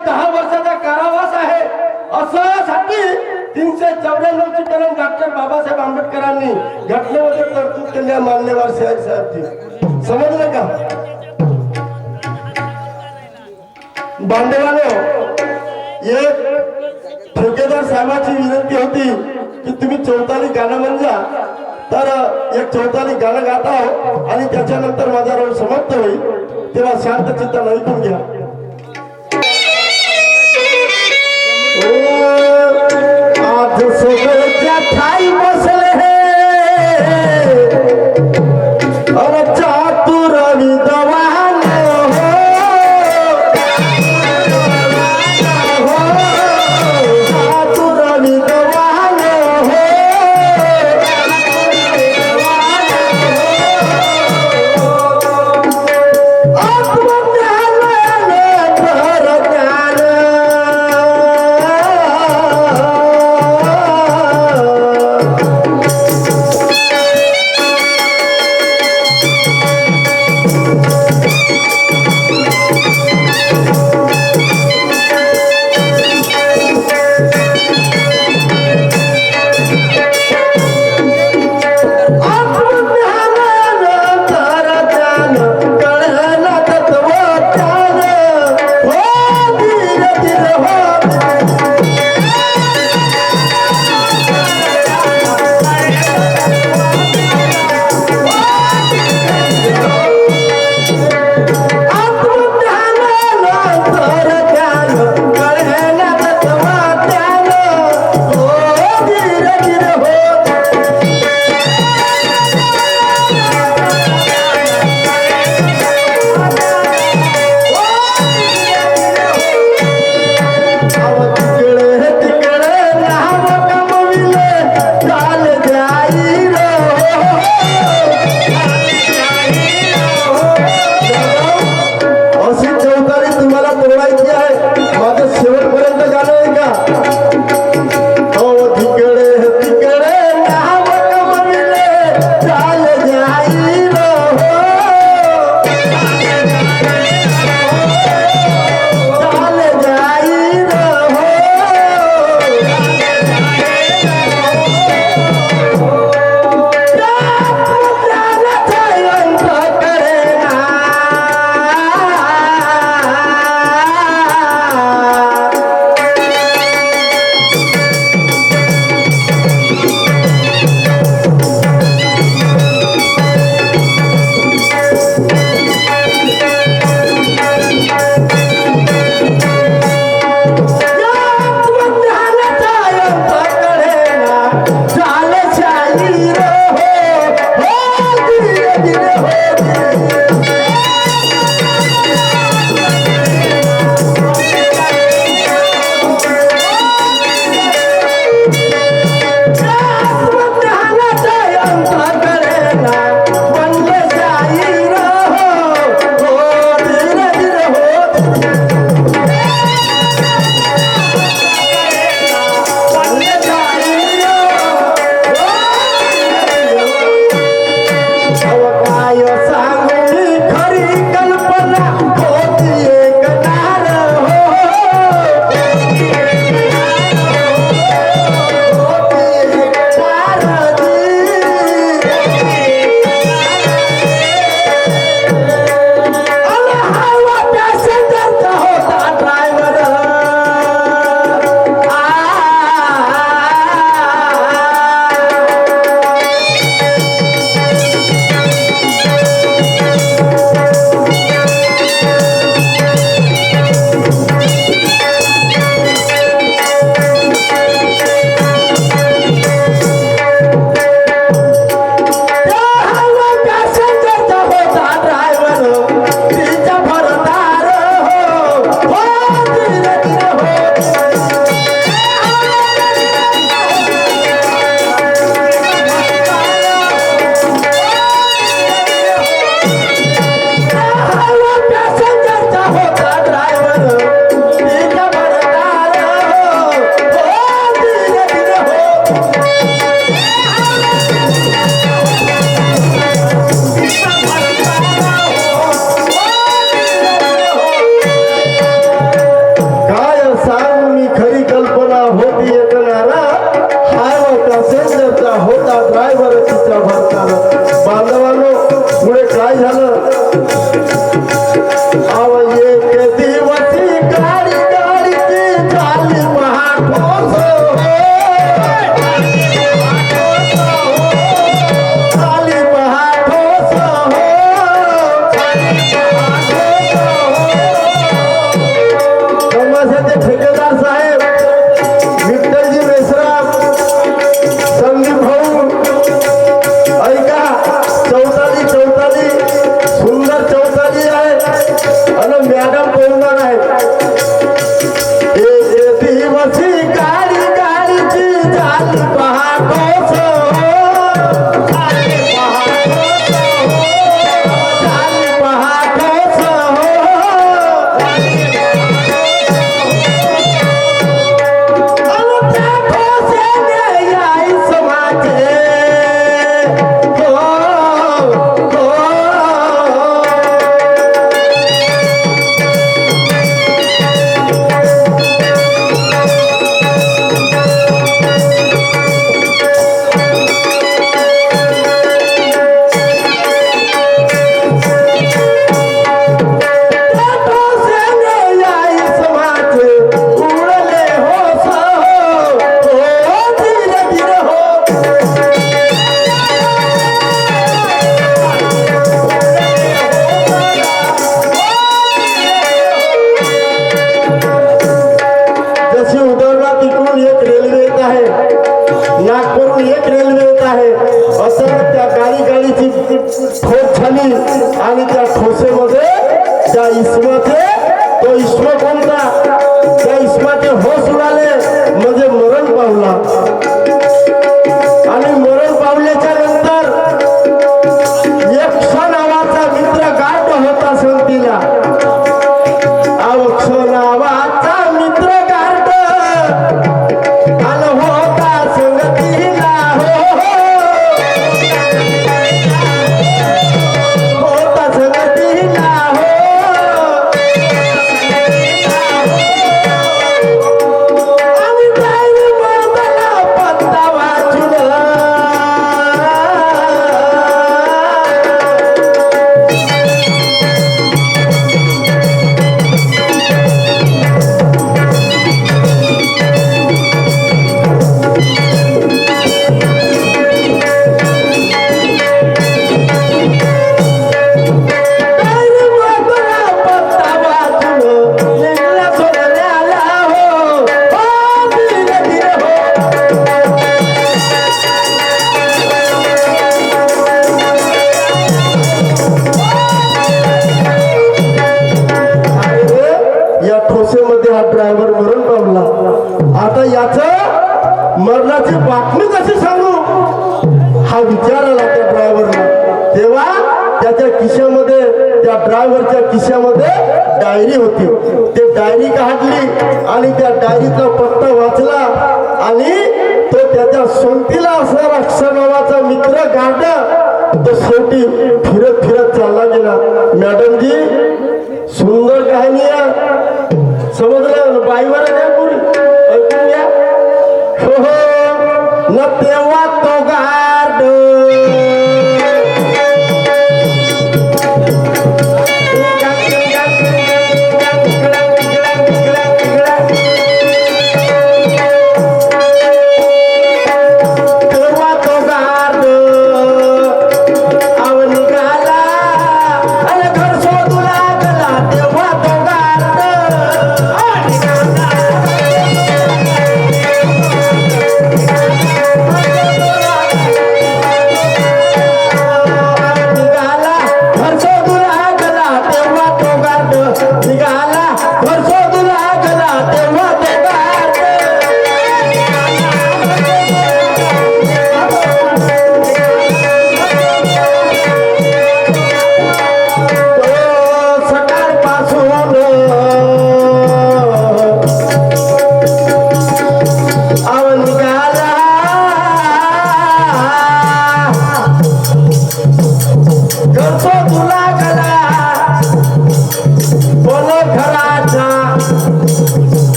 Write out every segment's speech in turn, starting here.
दहा वर्षाचा कारावास आहे. असं तीनशे चौऱ्याण्णवची कलम डॉक्टर बाबासाहेब आंबेडकरांनी घटनेमध्ये तरतूद केली आहे मान्यवर साहेब साहेबची समजलं का? बांधवाने एक ठेकेदार साहेबाची विनंती होती की तुम्ही चौताली गाणं म्हणजे. तर एक चौताली गाणं गात आहो आणि त्याच्यानंतर माझा रोल समाप्त होईल. तेव्हा शांत चित्ता ऐकून घ्या. time. ड्रायव्हरच्या खिशामध्ये डायरी होती. ते डायरी काढली आणि त्या डायरीचा पत्ता वाचला आणि तो त्याच्या सोंगतीला असणारा अक्षर नावाचा मित्र गाडला तो शेवटी फिरत फिरत चालला गेला. मॅडमजी सुंदर कहाणी समजलं? बाईवर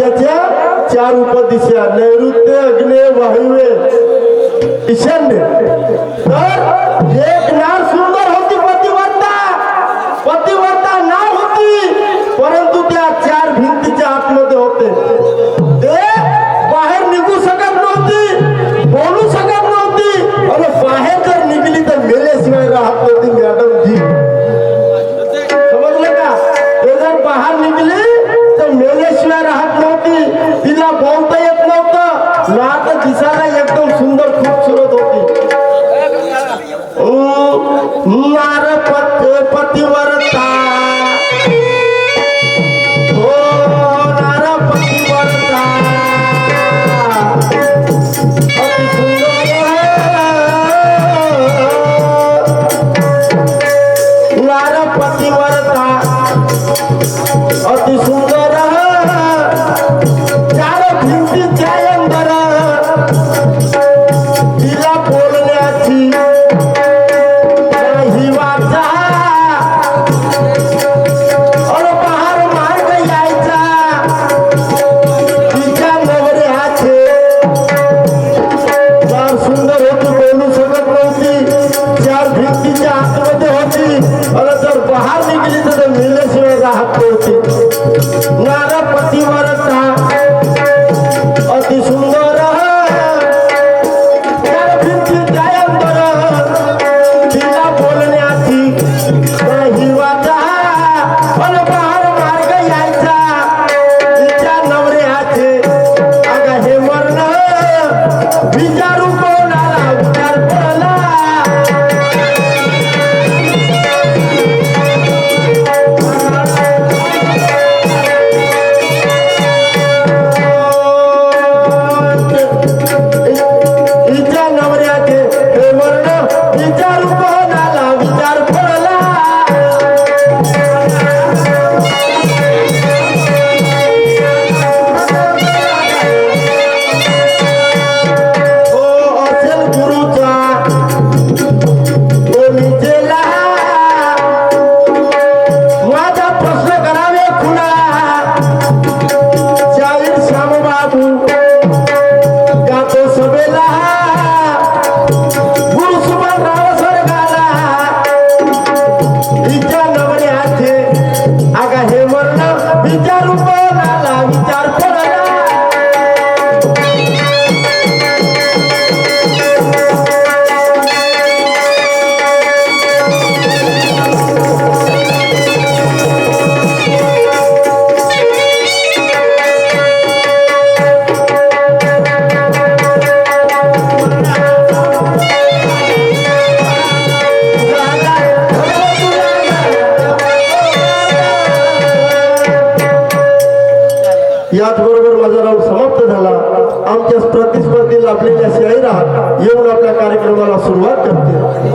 त्याच्या चार उपदिशा नैऋत्य अग्ने वायव्य ईशान्य. तर एकनाथ not